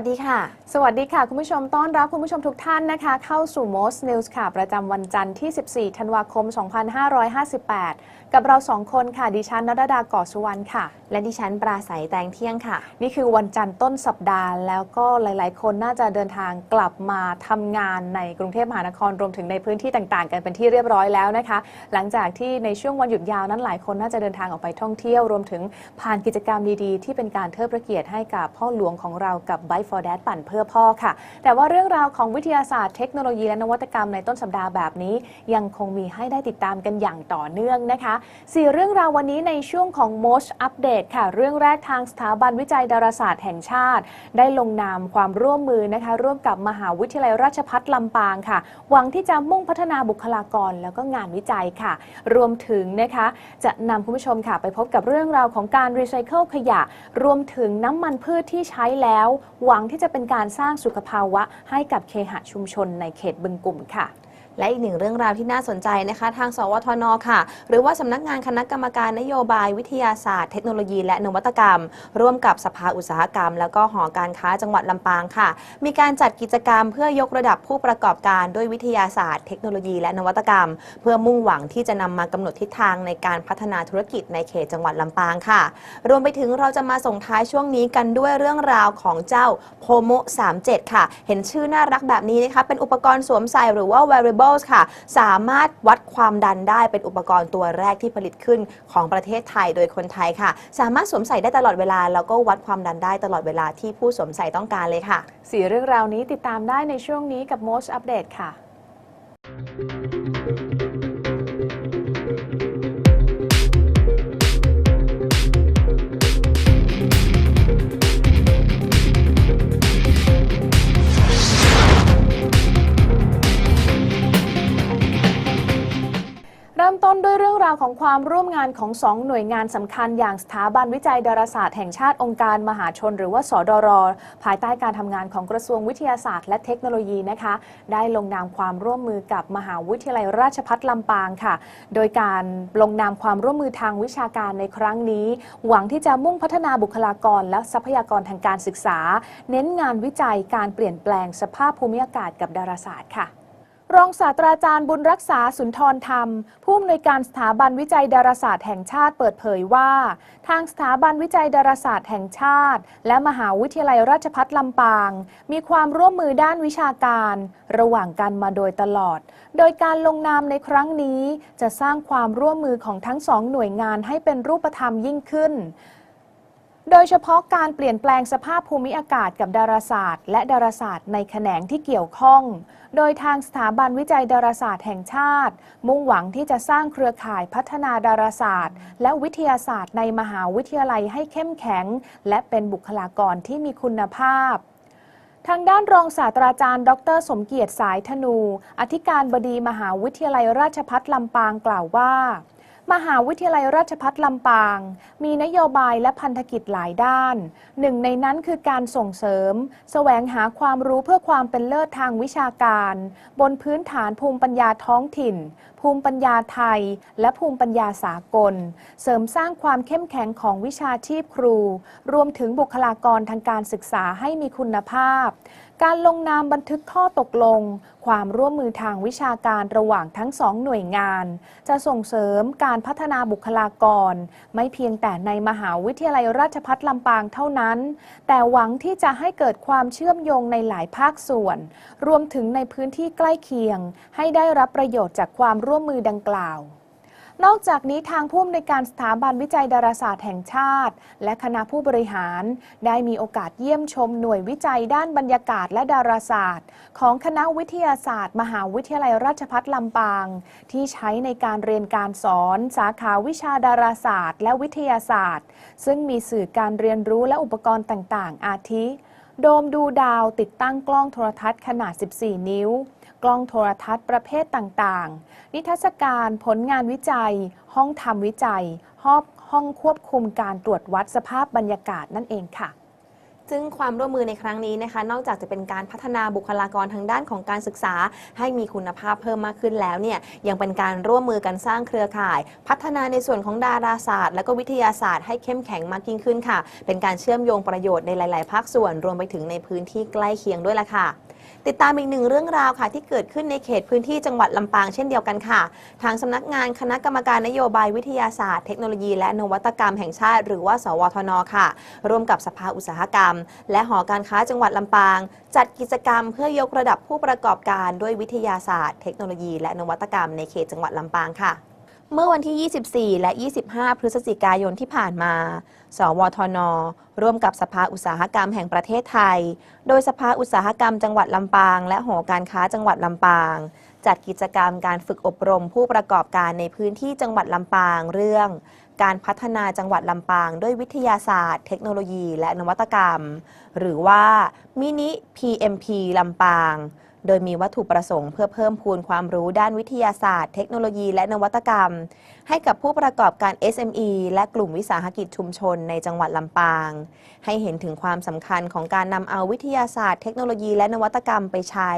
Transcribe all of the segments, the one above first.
วัสดีค่ะ สวัสดีค่ะ คุณผู้ชมต้อนรับคุณผู้ชมทุกท่านนะคะ เข้าสู่ Most News ค่ะ ประจำวันจันทร์ที่ 14 ธันวาคม 2558 กับเราสองคนค่ะ ดิฉันนรดาก่อสุวรรณค่ะ และดิฉันปราศัยแตงเที่ยงค่ะ นี่คือวันจันทร์ต้นสัปดาห์ แล้วก็หลาย ๆ คนน่าจะเดินทางกลับมาทำงานในกรุงเทพมหานครรวมถึงในพื้นที่ต่าง ๆ กันเป็นที่เรียบร้อยแล้วนะคะ หลังจากที่ในช่วงวันหยุดยาวนั้นหลายคนน่าจะเดินทางออกไปท่องเที่ยวรวมถึงผ่านกิจกรรมดี ๆ ที่เป็นการเทิดพระเกียรติให้กับพ่อหลวงของเรากับ Bike for Dad ปั่นเพื่อพ่อค่ะ แต่ว่าเรื่องราวของวิทยาศาสตร์เทคโนโลยีและนวัตกรรมในต้นสัปดาห์แบบนี้ ยังคงมีให้ได้ติดตามกันอย่างต่อเนื่องนะคะสี่เรื่องราววันนี้ในช่วงของ Most Update ค่ะ เรื่องแรกทางสถาบันวิจัยดาราศาสตร์แห่งชาติ ได้ลงนามความร่วมมือนะคะ ร่วมกับมหาวิทยาลัยราชภัฏลำปางค่ะ หวังที่จะมุ่งพัฒนาบุคลากรแล้วก็งานวิจัยค่ะ รวมถึงนะคะ จะนำคุณผู้ชมค่ะ ไปพบกับเรื่องราวของการรีไซเคิลขยะ รวมถึงน้ำมันพืชที่ใช้แล้วหวังที่จะเป็นการสร้างสุขภาวะให้กับเคหะชุมชนในเขตบึงกลุ่มค่ะ และอีกหนึ่งเรื่องราวที่น่าสนใจนะคะ ทาง สวทน ค่ะ หรือว่าสำนักงานคณะกรรมการนโยบายวิทยาศาสตร์ เทคโนโลยี และนวัตกรรม ร่วมกับสภาอุตสาหกรรม แล้วก็หอการค้าจังหวัดลำปางค่ะ มีการจัดกิจกรรมเพื่อยกระดับผู้ประกอบการด้วยวิทยาศาสตร์ เทคโนโลยี และนวัตกรรม เพื่อมุ่งหวังที่จะนำมากำหนดทิศทางในการพัฒนาธุรกิจในเขตจังหวัดลำปางค่ะ รวมไปถึงเราจะมาส่งท้ายช่วงนี้กันด้วยเรื่องราวของเจ้าโพโม37 ค่ะ เห็นชื่อน่ารักแบบนี้นะคะเป็นอุปกรณ์สวมใส่หรือว่า wearable wearables ค่ะ สามารถวัดความดันได้เป็นอุปกรณ์ตัวแรกที่ผลิตขึ้นของประเทศไทยโดยคนไทยค่ะ สามารถสวมใส่ได้ตลอดเวลา แล้วก็วัดความดันได้ตลอดเวลาที่ผู้สวมใส่ต้องการเลยค่ะ สี่เรื่องราวนี้ติดตามได้ในช่วงนี้กับ Most Update ค่ะ รื่าวของความร่วมงานของสองหน่วยงานสำคัญอย่างสถาบันวิจัยดาราศาสตร์แห่งชาติองค์การมหาชน หรือว่าสดร ภายใต้การทำงานของกระทรวงวิทยาศาสตร์และเทคโนโลยีนะคะ ได้ลงนามความร่วมมือกับมหาวิทยาลัยราชภัฏลำปางค่ะ โดยการลงนามความร่วมมือทางวิชาการในครั้งนี้ หวังที่จะมุ่งพัฒนาบุคลากรและทรัพยากรทางการศึกษา เน้นงานวิจัยการเปลี่ยนแปลงสภาพภูมิอากาศกับดาราศาสตร์ค่ะ รองศาสตราจารย์บุญรักษาสุนทรธรรม ผู้อำนวยการสถาบันวิจัยดาราศาสตร์แห่งชาติเปิดเผยว่า ทางสถาบันวิจัยดาราศาสตร์แห่งชาติ และมหาวิทยาลัยราชภัฏลำปาง มีความร่วมมือด้านวิชาการ ระหว่างกันมาโดยตลอด โดยการลงนามในครั้งนี้ จะสร้างความร่วมมือของทั้งสองหน่วยงานให้เป็นรูปธรรมยิ่งขึ้น โดยเฉพาะการเปลี่ยนแปลงสภาพภูมิอากาศกับดาราศาสตร์ และดาราศาสตร์ในแขนงที่เกี่ยวข้อง โดยทางสถาบันวิจัยดาราศาสตร์แห่งชาติ มุ่งหวังที่จะสร้างเครือข่ายพัฒนาดาราศาสตร์ และวิทยาศาสตร์ในมหาวิทยาลัยให้เข้มแข็ง และเป็นบุคลากรที่มีคุณภาพทางด้านรองศาสตราจารย์ ดร สมเกียรติสายธนู อธิการบดีมหาวิทยาลัยราชภัฏลำปางกล่าวว่า มหาวิทยาลัยราชภัฏลำปาง มีนโยบายและพันธกิจหลายด้าน หนึ่งในนั้นคือการส่งเสริม แสวงหาความรู้เพื่อความเป็นเลิศทางวิชาการ บนพื้นฐานภูมิปัญญาท้องถิ่น ภูมิปัญญาไทย และภูมิปัญญาสากล เสริมสร้างความเข้มแข็งของวิชาชีพครู รวมถึงบุคลากรทางการศึกษาให้มีคุณภาพ การลงนามบันทึกข้อตกลง ความร่วมมือทางวิชาการระหว่างทั้งสองหน่วยงาน จะส่งเสริมการพัฒนาบุคลากร ไม่เพียงแต่ในมหาวิทยาลัยราชภัฏลำปางเท่านั้น แต่หวังที่จะให้เกิดความเชื่อมโยงในหลายภาคส่วน รวมถึงในพื้นที่ใกล้เคียง ให้ได้รับประโยชน์จากความร่วมมือดังกล่าว นอกจากนี้ทางผู้อำนวยการสถาบันวิจัยดาราศาสตร์แห่งชาติ และคณะผู้บริหาร ได้มีโอกาสเยี่ยมชมหน่วยวิจัยด้านบรรยากาศและดาราศาสตร์ ของคณะวิทยาศาสตร์ มหาวิทยาลัยราชภัฏลำปาง ที่ใช้ในการเรียนการสอน สาขาวิชาดาราศาสตร์ และวิทยาศาสตร์ ซึ่งมีสื่อการเรียนรู้และอุปกรณ์ต่าง ๆ อาทิ โดมดูดาวติดตั้งกล้องโทรทัศน์ขนาด 14 นิ้ว กล้องโทรทัศน์ประเภทต่างๆ นิทรรศการผลงานวิจัย ห้องทำวิจัยห้องห้องควบคุมการตรวจวัดสภาพบรรยากาศนั่นเองค่ะซึ่งความร่วมมือในครั้งนี้นะคะ นอกจากจะเป็นการพัฒนาบุคลากรทางด้านของการศึกษา ให้มีคุณภาพเพิ่มมากขึ้นแล้วเนี่ยยังเป็นการร่วมมือกันสร้างเครือข่าย พัฒนาในส่วนของดาราศาสตร์ และก็วิทยาศาสตร์ให้เข้มแข็งมากยิ่งขึ้นค่ะ เป็นการเชื่อมโยงประโยชน์ในหลาย ๆ ภาคส่วนรวมไปถึงในพื้นที่ใกล้เคียงด้วยล่ะค่ะ ติดตามอีกหนึ่งเรื่องราวค่ะ ที่เกิดขึ้นในเขตพื้นที่จังหวัดลำปางเช่นเดียวกันค่ะ ทางสำนักงานคณะกรรมการนโยบายวิทยาศาสตร์เทคโนโลยีและนวัตกรรมแห่งชาติ หรือว่า สวทนค่ะ ร่วมกับสภาอุตสาหกรรม และหอการค้าจังหวัดลำปาง จัดกิจกรรมเพื่อยกระดับผู้ประกอบการด้วยวิทยาศาสตร์ เทคโนโลยี และนวัตกรรมในเขตจังหวัดลำปางค่ะเมื่อวันที่ 24 และ 25 พฤศจิกายนที่ผ่านมา สวทน ร่วมกับสภาอุตสาหกรรมแห่งประเทศไทย โดยสภาอุตสาหกรรมจังหวัดลำปาง และหอการค้าจังหวัดลำปาง จัดกิจกรรมการฝึกอบรมผู้ประกอบการในพื้นที่จังหวัดลำปางเรื่อง การพัฒนาจังหวัดลำปาง ด้วยวิทยาศาสตร์ เทคโนโลยี และนวัตกรรม หรือว่ามินิ PMP ลำปาง โดยมีวัตถุประสงค์เพื่อเพิ่มพูนความรู้ด้านวิทยาศาสตร์ เทคโนโลยีและนวัตกรรม ให้กับผู้ประกอบการ SME และกลุ่มวิสาหกิจชุมชนในจังหวัดลำปาง ให้เห็นถึงความสำคัญของการนำเอาวิทยาศาสตร์ เทคโนโลยีและนวัตกรรมไปใช้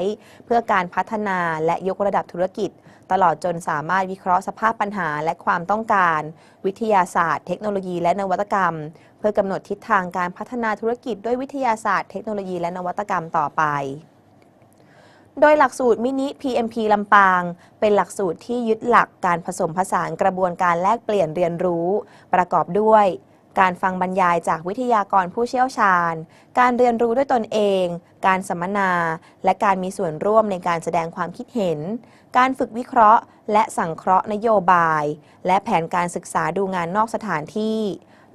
เพื่อการพัฒนาและยกระดับธุรกิจ ตลอดจนสามารถวิเคราะห์สภาพปัญหาและความต้องการ วิทยาศาสตร์ เทคโนโลยีและนวัตกรรม เพื่อกำหนดทิศทางการพัฒนาธุรกิจด้วยวิทยาศาสตร์ เทคโนโลยีและนวัตกรรมต่อไป โดยหลักสูตรมินิ PMP ลำปาง เป็นหลักสูตรที่ยึดหลักการผสมผสานกระบวนการแลกเปลี่ยนเรียนรู้ ประกอบด้วย การฟังบรรยายจากวิทยากรผู้เชี่ยวชาญ การเรียนรู้ด้วยตนเอง การสัมมนา และการมีส่วนร่วมในการแสดงความคิดเห็น การฝึกวิเคราะห์ และสังเคราะห์นโยบาย และแผนการศึกษาดูงานนอกสถานที่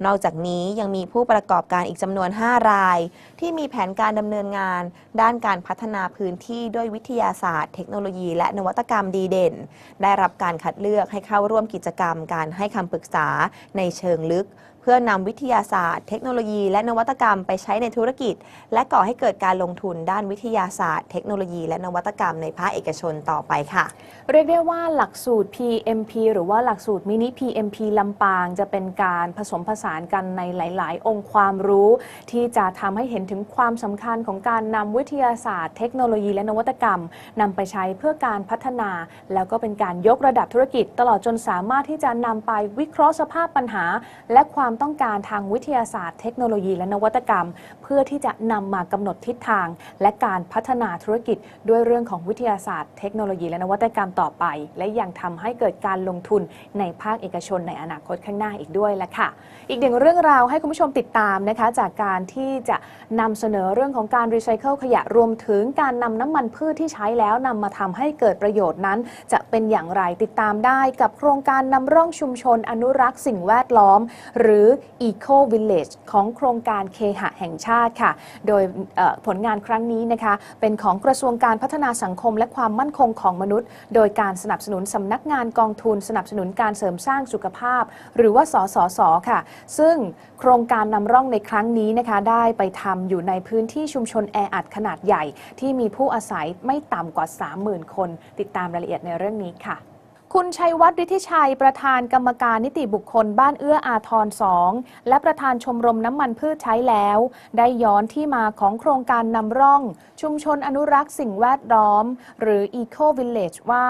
นอกจากนี้ยังมีผู้ประกอบการอีกจำนวน 5 ราย ที่มีแผนการดำเนินงาน ด้านการพัฒนาพื้นที่ด้วยวิทยาศาสตร์ เทคโนโลยี และนวัตกรรมดีเด่น ได้รับการคัดเลือกให้เข้าร่วมกิจกรรม การให้คำปรึกษาในเชิงลึก พื่อนำวิทยาศาสตร์ เทคโนโลยี และนวัตกรรมไปใช้ในธุรกิจ และก่อให้เกิดการลงทุนด้านวิทยาศาสตร์ เทคโนโลยี และนวัตกรรมในภาคเอกชนต่อไปค่ะ เรียกได้ว่าหลักสูตร PMP หรือว่าหลักสูตรมินิ PMP ลำปางจะเป็นการผสมผสานกันในหลาย ๆ องค์ความรู้ ที่จะทำให้เห็นถึงความสำคัญของการนำวิทยาศาสตร์ เทคโนโลยี และนวัตกรรมนำไปใช้เพื่อการพัฒนา แล้วก็เป็นการยกระดับธุรกิจ ตลอดจนสามารถที่จะนำไปวิเคราะห์สภาพปัญหา และความต้องการทางวิทยาศาสตร์เทคโนโลยีและนวัตกรรม เพื่อที่จะนำมากำหนดทิศทาง และการพัฒนาธุรกิจ ด้วยเรื่องของวิทยาศาสตร์เทคโนโลยีและนวัตกรรมต่อไป และยังทำให้เกิดการลงทุนในภาคเอกชนในอนาคตข้างหน้าอีกด้วยละค่ะ อีกหนึ่งเรื่องราวให้คุณผู้ชมติดตามนะคะจากการที่จะนำเสนอเรื่องของการรีไซเคิลขยะรวมถึงการนำน้ำมันพืชที่ใช้แล้วนำมาทำให้เกิดประโยชน์นั้น จะเป็นอย่างไรติดตามได้กับโครงการนำร่องชุมชนอนุรักษ์สิ่งแวดล้อม หรือ Eco Village ของโครงการเคหะแห่งชาติค่ะ โดยผลงานครั้งนี้นะคะ เป็นของกระทรวงการพัฒนาสังคมและความมั่นคงของมนุษย์ โดยการสนับสนุนสำนักงานกองทุนสนับสนุนการเสริมสร้างสุขภาพ หรือว่าสสสค่ะ ซึ่งโครงการนำร่องในครั้งนี้นะคะ ได้ไปทำอยู่ในพื้นที่ชุมชนแออัดขนาดใหญ่ ที่มีผู้อาศัยไม่ต่ำกว่า 30,000 คน ติดตามรายละเอียดในเรื่องนี้ค่ะ คุณชัยวัฒน์ฤทธิชัย ประธานกรรมการนิติบุคคลบ้านเอื้ออาทร 2 และประธานชมรมน้ำมันพืชใช้แล้ว ได้ย้อนที่มาของโครงการนำร่อง ชุมชนอนุรักษ์สิ่งแวดล้อม หรือ Eco Village ว่า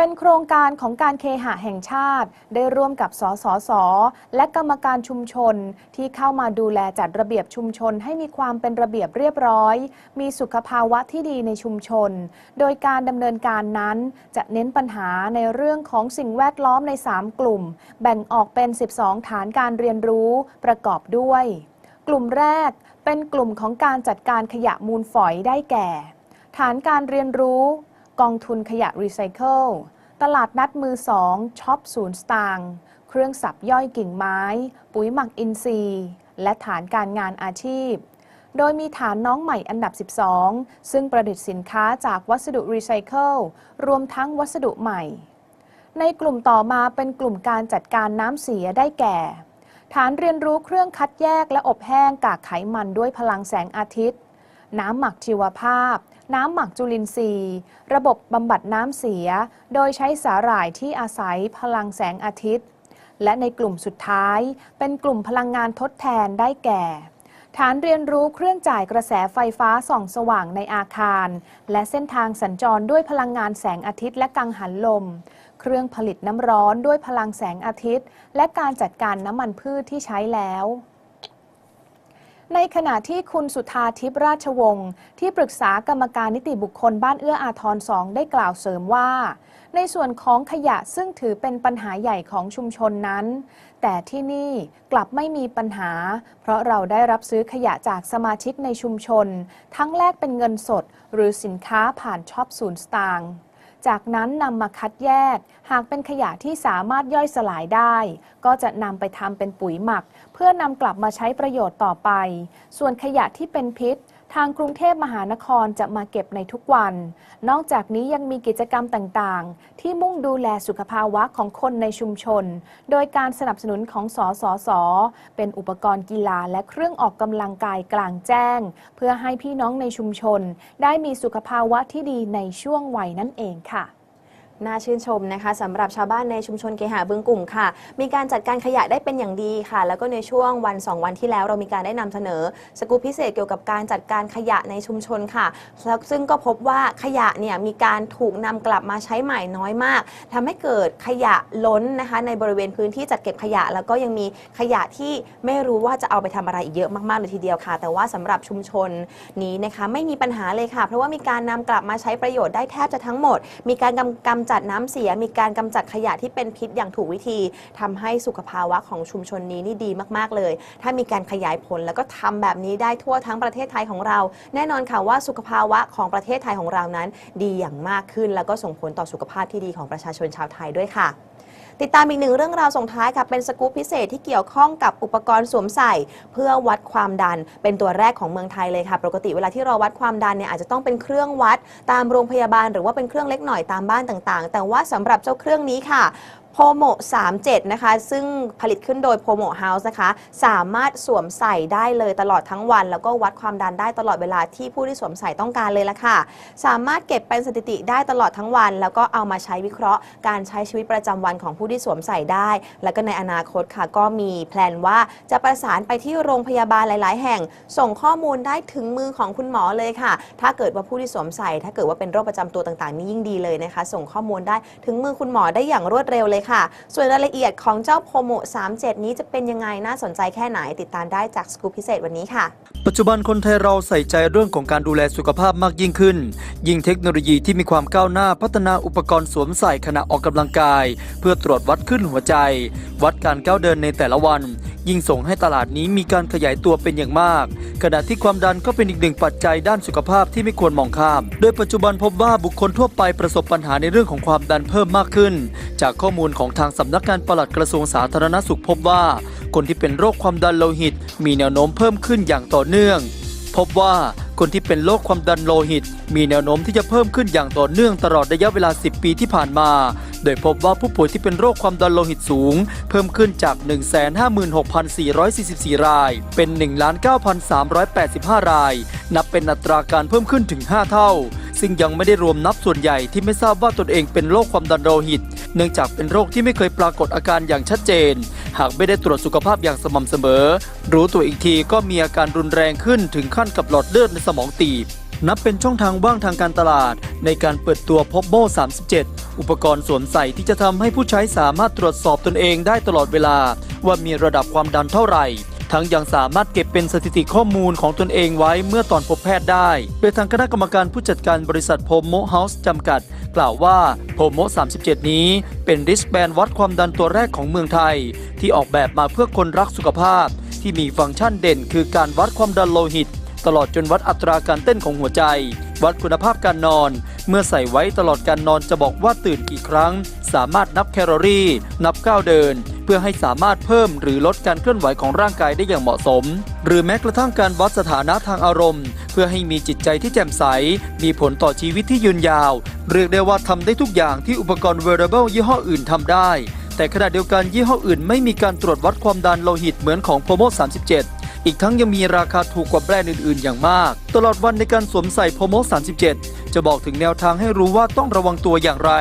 เป็นโครงการของการเคหะแห่งชาติ ได้ร่วมกับสสส และกรรมการชุมชน ที่เข้ามาดูแลจัดระเบียบชุมชนให้มีความเป็นระเบียบเรียบร้อย มีสุขภาวะที่ดีในชุมชน โดยการดำเนินการนั้นจะเน้นปัญหาในเรื่องของสิ่งแวดล้อมใน 3 กลุ่ม แบ่งออกเป็น 12 ฐานการเรียนรู้ประกอบด้วย กลุ่มแรกเป็นกลุ่มของการจัดการขยะมูลฝอยได้แก่ ฐานการเรียนรู้ กองทุนขยะรีไซเคิล ตลาดนัดมือสองช็อปศูนย์สตางค์เครื่องสับย่อยกิ่งไม้ ปุ๋ยหมักอินทรีย์ และฐานการงานอาชีพ โดยมีฐานน้องใหม่อันดับ 12 ซึ่งประดิษฐ์สินค้าจากวัสดุรีไซเคิล รวมทั้งวัสดุใหม่ ในกลุ่มต่อมาเป็นกลุ่มการจัดการน้ำเสียได้แก่ ฐานเรียนรู้เครื่องคัดแยกและอบแห้งกากไขมันด้วยพลังแสงอาทิตย์ น้ำหมักชีวภาพ น้ำหมักจุลินทรีย์ ระบบบำบัดน้ำเสีย โดยใช้สาหร่ายที่อาศัยพลังแสงอาทิตย์ และในกลุ่มสุดท้าย เป็นกลุ่มพลังงานทดแทนได้แก่ ฐานเรียนรู้เครื่องจ่ายกระแสไฟฟ้าส่องสว่างในอาคาร และเส้นทางสัญจรด้วยพลังงานแสงอาทิตย์และกังหันลม เครื่องผลิตน้ำร้อนด้วยพลังแสงอาทิตย์ และการจัดการน้ำมันพืชที่ใช้แล้ว ในขณะที่คุณสุธาทิพย์ราชวงศ์ที่ปรึกษากรรมการนิติบุคคลบ้านเอื้ออาทรสองได้กล่าวเสริมว่า ในส่วนของขยะซึ่งถือเป็นปัญหาใหญ่ของชุมชนนั้น แต่ที่นี่กลับไม่มีปัญหา เพราะเราได้รับซื้อขยะจากสมาชิกในชุมชน ทั้งแลกเป็นเงินสด หรือสินค้าผ่านช็อปศูนย์สตางค์จากนั้นนำมาคัดแยก หากเป็นขยะที่สามารถย่อยสลายได้ ก็จะนำไปทำเป็นปุ๋ยหมัก พื่อนำกลับมาใช้ประโยชน์ต่อไป ส่วนขยะที่เป็นพิษ ทางกรุงเทพมหานครจะมาเก็บในทุกวัน นอกจากนี้ยังมีกิจกรรมต่างๆ ที่มุ่งดูแลสุขภาวะของคนในชุมชน โดยการสนับสนุนของสสส เป็นอุปกรณ์กีฬาและเครื่องออกกำลังกายกลางแจ้ง เพื่อให้พี่น้องในชุมชน ได้มีสุขภาวะที่ดีในช่วงวัยนั่นเองค่ะ น่าชื่นชมนะคะสำหรับชาวบ้านในชุมชนเกหาบึงกลุ่มค่ะ มีการจัดการขยะได้เป็นอย่างดีค่ะ แล้วก็ในช่วงวัน 2 วันที่แล้วเรามีการได้นำเสนอ สกู๊ปพิเศษเกี่ยวกับการจัดการขยะในชุมชนค่ะ ซึ่งก็พบว่าขยะเนี่ยมีการถูกนำกลับมาใช้ใหม่น้อยมากทำให้เกิดขยะล้นนะคะ ในบริเวณพื้นที่จัดเก็บขยะ แล้วก็ยังมีขยะที่ไม่รู้ว่าจะเอาไปทำอะไรอีกเยอะมากๆเลยทีเดียวค่ะ แต่ว่าสำหรับชุมชนนี้นะคะไม่มีปัญหาเลยค่ะ เพราะว่ามีการนำกลับมาใช้ประโยชน์ได้แทบจะทั้งหมด มีการกำกำจัดน้ำเสียมีการกำจัดขยะที่เป็นพิษอย่างถูกวิธีทำให้สุขภาวะของชุมชนนี้นี่ดีมากๆเลย ถ้ามีการขยายผลแล้วก็ทำแบบนี้ได้ทั่วทั้งประเทศไทยของเรา แน่นอนค่ะว่าสุขภาวะของประเทศไทยของเรานั้น ดีอย่างมากขึ้น แล้วก็ส่งผลต่อสุขภาพที่ดีของประชาชนชาวไทยด้วยค่ะ ติดตามอีกหนึ่งเรื่องราวส่งท้ายค่ะ เป็นสกู๊ปพิเศษที่เกี่ยวข้องกับอุปกรณ์สวมใส่ เพื่อวัดความดัน เป็นตัวแรกของเมืองไทยเลยค่ะ ปกติเวลาที่เราวัดความดันเนี่ยอาจจะต้องเป็นเครื่องวัดตามโรงพยาบาล หรือว่าเป็นเครื่องเล็กหน่อยตามบ้านต่างๆ แต่ว่าสำหรับเจ้าเครื่องนี้ค่ะ พโม37 นะคะ ซึ่งผลิตขึ้นโดยโพโมเฮาส์นะคะ สามารถสวมใส่ได้เลยตลอดทั้งวัน แล้วก็วัดความดันได้ตลอดเวลาที่ผู้ที่สวมใส่ต้องการเลยละค่ะ สามารถเก็บเป็นสถิติได้ตลอดทั้งวัน แล้วก็เอามาใช้วิเคราะห์ การใช้ชีวิตประจำวันของผู้ที่สวมใส่ได้ แล้วก็ในอนาคตค่ะ ก็มีแพลนว่าจะประสานไปที่โรงพยาบาลหลาย ๆ แห่ง ส่งข้อมูลได้ถึงมือของคุณหมอเลยค่ะ ถ้าเกิดว่าผู้ที่สวมใส่ ถ้าเกิดว่าเป็นโรคประจำตัวต่าง ๆ นี่ยิ่งดีเลยนะคะ ส่งข้อมูลได้ถึงมือคุณหมอได้อย่างรวดเร็วเลยค่ะส่วนรายละเอียดของเจ้าโพโม37 นี้จะเป็นยังไงน่าสนใจแค่ไหนติดตามได้จากสกู๊ปพิเศษวันนี้ค่ะ ปัจจุบันคนไทยเราใส่ใจเรื่องของการดูแลสุขภาพมากยิ่งขึ้น ยิ่งเทคโนโลยีที่มีความก้าวหน้าพัฒนาอุปกรณ์สวมใส่ขณะออกกำลังกาย เพื่อตรวจวัดขึ้นหัวใจ วัดการก้าวเดินในแต่ละวัน ยิ่งส่งให้ตลาดนี้มีการขยายตัวเป็นอย่างมาก ขณะที่ความดันก็เป็นอีกหนึ่งปัจจัยด้านสุขภาพที่ไม่ควรมองข้าม โดยปัจจุบันพบว่าบุคคลทั่วไปประสบปัญหาในเรื่องของความดันเพิ่มมากขึ้น จากข้อมูลของทางสำนักงานปลัดกระทรวงสาธารณสุขพบว่า คนที่เป็นโรคความดันโลหิต มีแนวโน้มเพิ่มขึ้นอย่างต่อเนื่อง พบว่าคนที่เป็นโรคความดันโลหิต มีแนวโน้มที่จะเพิ่มขึ้นอย่างต่อเนื่องตลอดระยะเวลา 10 ปีที่ผ่านมา โดยพบว่าผู้ป่วยที่เป็นโรคความดันโลหิตสูง เพิ่มขึ้นจาก 156,444 ราย เป็น 1,9385 ราย นับเป็นอัตราการเพิ่มขึ้นถึง 5 เท่า ซึ่งยังไม่ได้รวมนับส่วนใหญ่ที่ไม่ทราบว่าตนเองเป็นโรคความดันโลหิต เนื่องจากเป็นโรคที่ไม่เคยปรากฏอาการอย่างชัดเจน หากไม่ได้ตรวจสุขภาพอย่างสม่ำเสมอ รู้ตัวอีกทีก็มีอาการรุนแรงขึ้นถึงขั้นกับหลอดเลือดในสมองตีบ นับเป็นช่องทางว่างทางการตลาด ในการเปิดตัวพบโบ37 อุปกรณ์สวมใส่ที่จะทำให้ผู้ใช้สามารถตรวจสอบตนเองได้ตลอดเวลา ว่ามีระดับความดันเท่าไหร่ ทั้งยังสามารถเก็บเป็นสถิติข้อมูลของตนเองไว้เมื่อตอนพบแพทย์ได้ โดยทางคณะกรรมการผู้จัดการบริษัทโพโมเฮาส์จำกัด กล่าวว่าโพโม 37 นี้เป็นริสแบนวัดความดันตัวแรกของเมืองไทย ที่ออกแบบมาเพื่อคนรักสุขภาพ ที่มีฟังก์ชันเด่น คือการวัดความดันโลหิต ตลอดจนวัดอัตราการเต้นของหัวใจ วัดคุณภาพการนอน เมื่อใส่ไว้ตลอดการนอนจะบอกว่าตื่นกี่ครั้ง สามารถนับแคลอรี่ นับก้าวเดิน เพื่อให้สามารถเพิ่มหรือลดการเคลื่อนไหวของร่างกายได้อย่างเหมาะสม หรือแม้กระทั่งการวัดสถานะทางอารมณ์ เพื่อให้มีจิตใจที่แจ่มใส มีผลต่อชีวิตที่ยืนยาว เรียกได้ว่าทำได้ทุกอย่างที่อุปกรณ์ wearable ยี่ห้ออื่นทำได้ แต่ขณะเดียวกันยี่ห้ออื่นไม่มีการตรวจวัดความดันโลหิตเหมือนของโพโม37 อีกทั้งยังมีราคาถูกกว่าแบรนด์อื่น ๆ อย่างมาก ตลอดวันในการสวมใส่โพโม37 จะบอกถึงแนวทางให้รู้ว่าต้องระวังตัวอย่างไร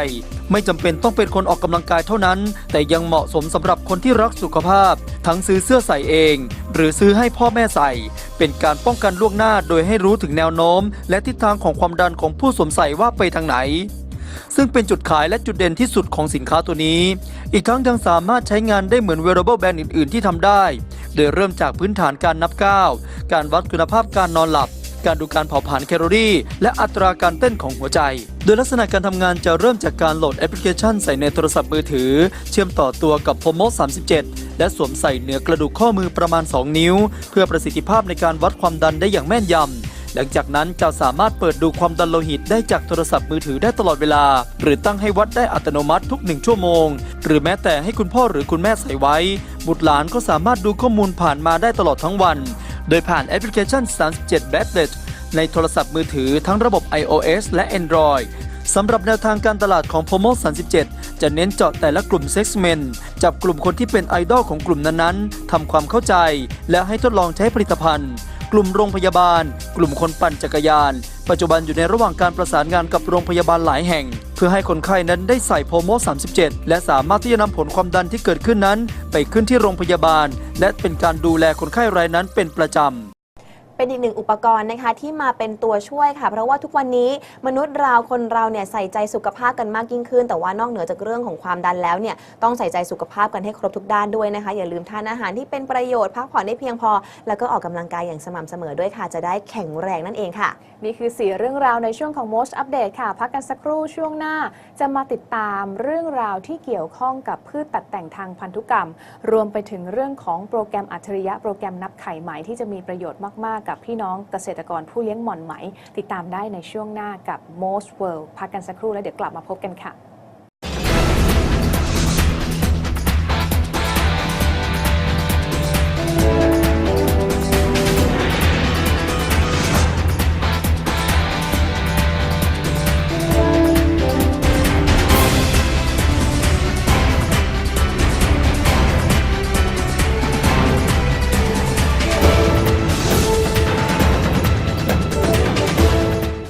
ไม่จำเป็นต้องเป็นคนออกกำลังกายเท่านั้น แต่ยังเหมาะสมสำหรับคนที่รักสุขภาพ ทั้งซื้อเสื้อใส่เอง หรือซื้อให้พ่อแม่ใส่ เป็นการป้องกันล่วงหน้าโดยให้รู้ถึงแนวโน้ม และทิศทางของความดันของผู้สวมใส่ว่าไปทางไหนซึ่งเป็นจุดขายและจุดเด่นที่สุดของสินค้าตัวนี้ อีกทั้งยังสามารถใช้งานได้เหมือน wearable band อื่น ๆ ที่ทำได้ โดยเริ่มจากพื้นฐานการนับก้าวการวัดคุณภาพการนอนหลับ การดูการเผาผลาญแคลอรี่ และอัตราการเต้นของหัวใจ โดยลักษณะการทำงานจะเริ่มจากการโหลดแอปพลิเคชันใส่ในโทรศัพท์มือถือ เชื่อมต่อตัวกับ Pomo 37 และสวมใส่เหนือกระดูกข้อมือประมาณ 2 นิ้ว เพื่อประสิทธิภาพในการวัดความดันได้อย่างแม่นยำ หลังจากนั้นจะสามารถเปิดดูความดันโลหิตได้จากโทรศัพท์มือถือได้ตลอดเวลา หรือตั้งให้วัดได้อัตโนมัติทุกหนึ่งชั่วโมง หรือแม้แต่ให้คุณพ่อหรือคุณแม่ใส่ไว้ บุตรหลานก็สามารถดูข้อมูลผ่านมาได้ตลอดทั้งวัน โดยผ่านแอปพลิเคชัน 37 b a t l e t ในโทรศัพท์มือถือทั้งระบบ iOS และ Android สำหรับแนวทางการตลาดของ Pomo 37 จะเน้นเจาะแต่ละกลุ่มเซ็กซ์เมนจับกลุ่มคนที่เป็นไอดอลของกลุ่มนั้นๆทำความเข้าใจ และให้ทดลองใช้ผลิตภัณฑ์ กลุ่มโรงพยาบาล กลุ่มคนปั่นจักรยาน ปัจจุบันอยู่ในระหว่างการประสานงานกับโรงพยาบาลหลายแห่ง เพื่อให้คนไข้นั้นได้ใส่โพโม 37 และสามารถที่จะนำผลความดันที่เกิดขึ้นนั้น ไปขึ้นที่โรงพยาบาล และเป็นการดูแลคนไข้รายนั้นเป็นประจำ เป็นอีกหนึ่งอุปกรณ์นะคะที่มาเป็นตัวช่วยค่ะ เพราะว่าทุกวันนี้มนุษย์เราคนเราเนี่ยใส่ใจสุขภาพกันมากยิ่งขึ้น แต่ว่านอกเหนือจากเรื่องของความดันแล้วเนี่ยต้องใส่ใจสุขภาพกันให้ครบทุกด้านด้วยนะคะ อย่าลืมทานอาหารที่เป็นประโยชน์พักผ่อนได้เพียงพอ แล้วก็ออกกำลังกายอย่างสม่ำเสมอด้วยค่ะ จะได้แข็งแรงนั่นเองค่ะ นี่คือ4เรื่องราวในช่วงของ Most Update ค่ะ พักกันสักครู่ช่วงหน้า จะมาติดตามเรื่องราวที่เกี่ยวข้องกับพืชตัดแต่งทางพันธุกรรม รวมไปถึงเรื่องของโปรแกรมอัจฉริยะโปรแกรมนับไข่ไหมที่จะมีประโยชน์มากๆกับพี่น้องเกษตรกรผู้เลี้ยงหม่อนไหม ติดตามได้ในช่วงหน้ากับ Most World พักกันสักครู่แล้วเดี๋ยวกลับมาพบกันค่ะ